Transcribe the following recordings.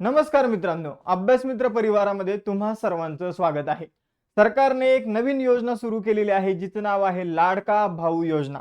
नमस्कार मित्रांनो अभ्यास मित्र परिवारामध्ये तुम्हा सर्वांचं स्वागत आहे. सरकारने एक नवीन योजना सुरू केलेली आहे जिचं नाव आहे लाडका भाऊ योजना.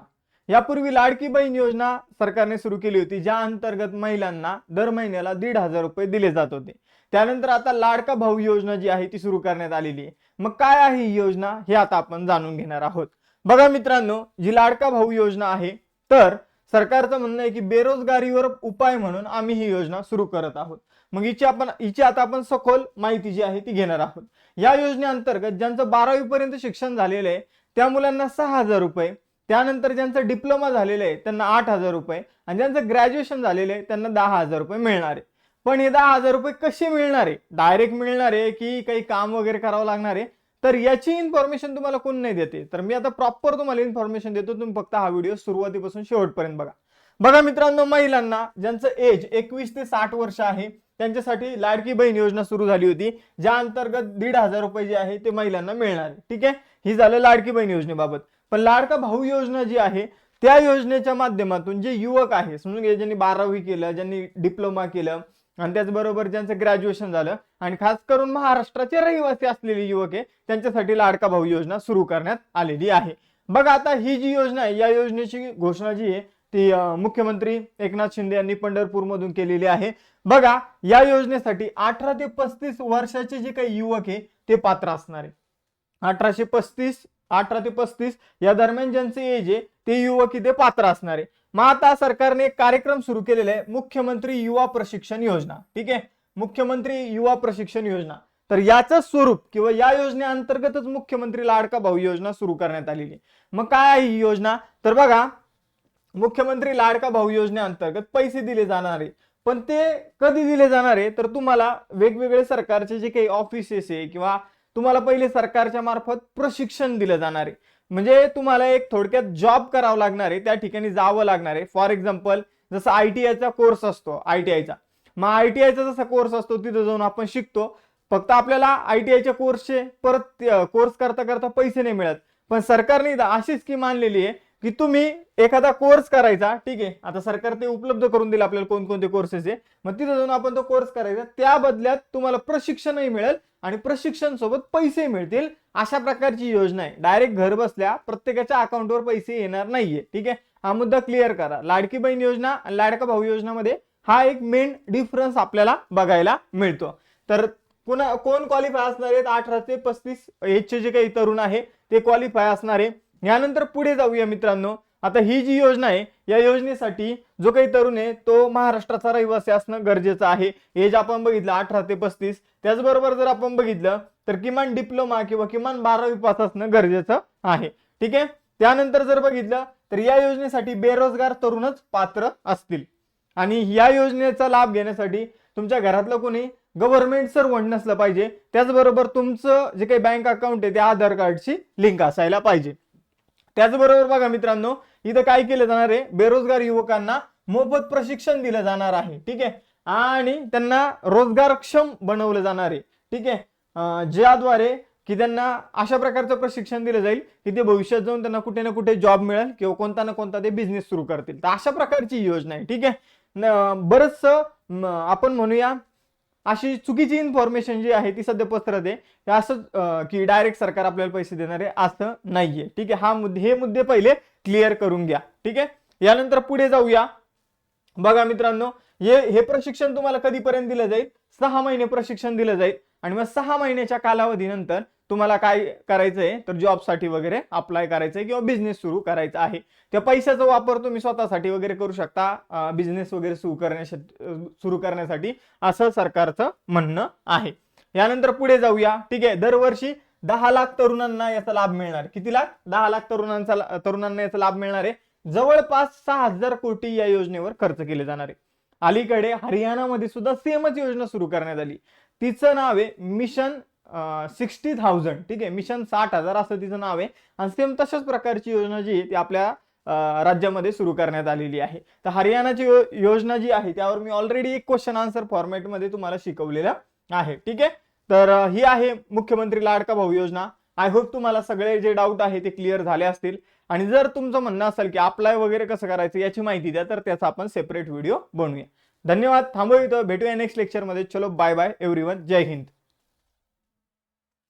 यापूर्वी लाडकी बहीण योजना सरकारने सुरू केली होती ज्या अंतर्गत महिलांना दर महिन्याला दीड हजार रुपये दिले जात होते. त्यानंतर आता लाडका भाऊ योजना जी आहे ती सुरू करण्यात आलेली आहे. मग काय आहे ही योजना हे आता आपण जाणून घेणार आहोत. बघा मित्रांनो जी लाडका भाऊ योजना आहे तर सरकारचं म्हणणं आहे की बेरोजगारीवर उपाय म्हणून आम्ही ही योजना सुरू करत आहोत. मग हिची आपण हिची आता आपण सखोल माहिती जी आहे ती घेणार आहोत. या योजनेअंतर्गत ज्यांचं बारावी पर्यंत शिक्षण झालेलं आहे त्या मुलांना सहा हजार रुपये त्यानंतर ज्यांचं डिप्लोमा झालेलं आहे त्यांना आठ हजार रुपये आणि ज्यांचं ग्रॅज्युएशन झालेलं आहे त्यांना दहा हजार रुपये मिळणार आहे. पण हे दहा हजार रुपये कसे मिळणार आहे? डायरेक्ट मिळणार आहे की काही काम वगैरे करावं लागणार आहे? तर याची इन्फॉर्मेशन तुम्हाला कोण नाही देते? तर मी आता प्रॉपर तुम्हाला इन्फॉर्मेशन देतो. तुम्ही फक्त हा व्हिडिओ सुरुवातीपासून शेवटपर्यंत बघा. बघा मित्रांनो महिलांना ज्यांचं एज एकवीस ते साठ वर्ष आहे त्यांच्यासाठी लाडकी बहीण योजना सुरू झाली होती ज्या अंतर्गत दीड हजार रुपये जे आहे ते महिलांना मिळणार ठीक आहे? ही झालं लाडकी बहीण योजनेबाबत. पण लाडका भाऊ योजना जी आहे त्या योजनेच्या माध्यमातून जे युवक आहे समजून घ्या ज्यांनी बारावी केलं ज्यांनी डिप्लोमा केलं आणि त्याचबरोबर ज्यांचं ग्रॅज्युएशन झालं आणि खास करून महाराष्ट्राचे रहिवासी असलेले युवक आहे त्यांच्यासाठी लाडका भाऊ योजना सुरू करण्यात आलेली आहे. बघा आता ही जी योजना आहे या योजनेची घोषणा जी आहे ती मुख्यमंत्री एकनाथ शिंदे यांनी पंढरपूरमधून केलेली आहे. बघा या योजनेसाठी अठरा ते पस्तीस वर्षाचे जे काही युवक आहे ते पात्र असणार आहे. अठराशे पस्तीस अठरा ते पस्तीस या दरम्यान ज्यांचे एज आहे ते युवक इथे पात्र असणार. आहे मग आता सरकारने एक कार्यक्रम सुरू केलेला आहे मुख्यमंत्री युवा प्रशिक्षण योजना. ठीक आहे? मुख्यमंत्री युवा प्रशिक्षण योजना. तर याचं स्वरूप किंवा या योजनेअंतर्गतच मुख्यमंत्री लाडका भाऊ योजना सुरू करण्यात आलेली आहे. मग काय आहे ही योजना? तर बघा मुख्यमंत्री लाडका भाऊ योजनेअंतर्गत पैसे दिले जाणार आहे. पण ते कधी दिले जाणार आहे? तर तुम्हाला वेगवेगळे सरकारचे जे काही ऑफिसेस आहे किंवा तुम्हाला पहिले सरकारच्या मार्फत प्रशिक्षण दिलं जाणार आहे. म्हणजे तुम्हाला एक थोडक्यात जॉब करावं लागणार आहे त्या ठिकाणी जावं लागणार आहे. फॉर एक्झाम्पल जसं आय टी आयचा कोर्स असतो आय टी आयचा मग आय टी आयचा जसा कोर्स असतो तिथं जाऊन आपण शिकतो. फक्त आपल्याला आय टी आयच्या कोर्सचे परत कोर्स करता करता पैसे नाही मिळत. पण सरकारने अशी स्कीम आणलेली आहे की तुम्ही एखादा कोर्स करायचा ठीक आहे आता सरकार ते उपलब्ध करून दिलं आपल्याला कोणकोणते कोर्सेस आहे मग तिथे जाऊन आपण तो कोर्स करायचा त्या बदल्यात तुम्हाला प्रशिक्षणही मिळेल आणि प्रशिक्षण सोबत पैसे मिळतील अशा प्रकारची योजना आहे. डायरेक्ट घर बसल्या प्रत्येकाच्या अकाउंटवर पैसे येणार नाहीये ठीक आहे. हा मुद्दा क्लिअर करा. लाडकी बहीण योजना आणि लाडका भाऊ योजनामध्ये हा एक मेन डिफरन्स आपल्याला बघायला मिळतो. तर पुन्हा कोण क्वालिफाय असणार आहेत? अठरा ते पस्तीस एजचे जे काही तरुण आहे ते क्वालिफाय असणार आहे. यानंतर पुढे जाऊया मित्रांनो. आता ही जी योजना आहे या योजनेसाठी जो काही तरुण आहे तो महाराष्ट्राचा रहिवासी असणं गरजेचं आहे. एज आपण बघितलं अठरा ते पस्तीस. त्याचबरोबर जर आपण बघितलं तर किमान डिप्लोमा किंवा किमान बारावी पास असणं गरजेचं आहे. ठीक आहे? त्यानंतर जर बघितलं तर या योजनेसाठी बेरोजगार तरुणच पात्र असतील. आणि या योजनेचा लाभ घेण्यासाठी तुमच्या घरातलं कोणी गव्हर्नमेंट सर्वंट नसलं पाहिजे. त्याचबरोबर तुमचं जे काही बँक अकाउंट आहे ते आधार कार्डची लिंक असायला पाहिजे. त्याचबरोबर बघा मित्रांनो इथं काय केलं जाणार आहे? बेरोजगार युवकांना मोफत प्रशिक्षण दिलं जाणार आहे. ठीक आहे? आणि त्यांना रोजगारक्षम बनवलं जाणार आहे. ठीक आहे? ज्याद्वारे की त्यांना अशा प्रकारचं प्रशिक्षण दिलं जाईल की ते भविष्यात जाऊन त्यांना कुठे ना कुठे जॉब मिळेल किंवा कोणता ना कोणता ते बिझनेस सुरू करतील. तर अशा प्रकारची योजना आहे. ठीक आहे? बरंचसं आपण म्हणूया अशी चुकीची इन्फॉर्मेशन जी आहे ती सध्या पसरत आहे. हे असं की डायरेक्ट सरकार आपल्याला पैसे देणार आहे असं नाहीये. ठीक आहे हा मुद्दे हे मुद्दे पहिले क्लिअर करून घ्या. ठीक आहे? यानंतर पुढे जाऊया. बघा मित्रांनो हे हे प्रशिक्षण तुम्हाला कधीपर्यंत दिलं जाईल? सहा महिने प्रशिक्षण दिलं जाईल. आणि मग सहा महिन्याच्या कालावधीनंतर तुम्हाला काय करायचं आहे तर जॉबसाठी वगैरे अप्लाय करायचं आहे किंवा बिझनेस सुरू करायचा आहे. त्या पैशाचा वापर तुम्ही स्वतःसाठी वगैरे करू शकता बिझनेस वगैरे सुरू करण्यासाठी सुरू करण्यासाठी असं सरकारचं म्हणणं आहे. यानंतर पुढे जाऊया. ठीक आहे दरवर्षी दहा लाख तरुणांना याचा लाभ मिळणार. किती लाख? दहा लाख तरुणांचा तरुणांना याचा लाभ मिळणार आहे. जवळपास सहा हजार कोटी या योजनेवर खर्च केले जाणार आहे. अलीकडे हरियाणामध्ये सुद्धा सेमच योजना सुरू करण्यात आली. तिचं नाव आहे मिशन सिक्स्टी थाउजंड ठीक आहे? मिशन साठ हजार असं तिचं नाव आहे. आणि सेम तशाच प्रकारची योजना जी आहे ती आपल्या राज्यामध्ये सुरू करण्यात आलेली आहे. तर हरियाणाची यो- योजना जी आहे त्यावर मी ऑलरेडी एक क्वेश्चन आन्सर फॉर्मॅटमध्ये तुम्हाला शिकवलेलं आहे ठीक आहे? तर ही आहे मुख्यमंत्री लाडका भाऊ योजना. आय होप तुम्हाला सगळे जे डाऊट आहे ते क्लिअर झाले असतील. आणि जर तुमचं म्हणणं असेल की अप्लाय वगैरे कसं करायचं याची माहिती द्या तर त्याचा आपण सेपरेट व्हिडिओ बनवूया. धन्यवाद. थांबू इथं. भेटूया नेक्स्ट लेक्चरमध्ये चलो बाय बाय एव्हरी जय हिंद.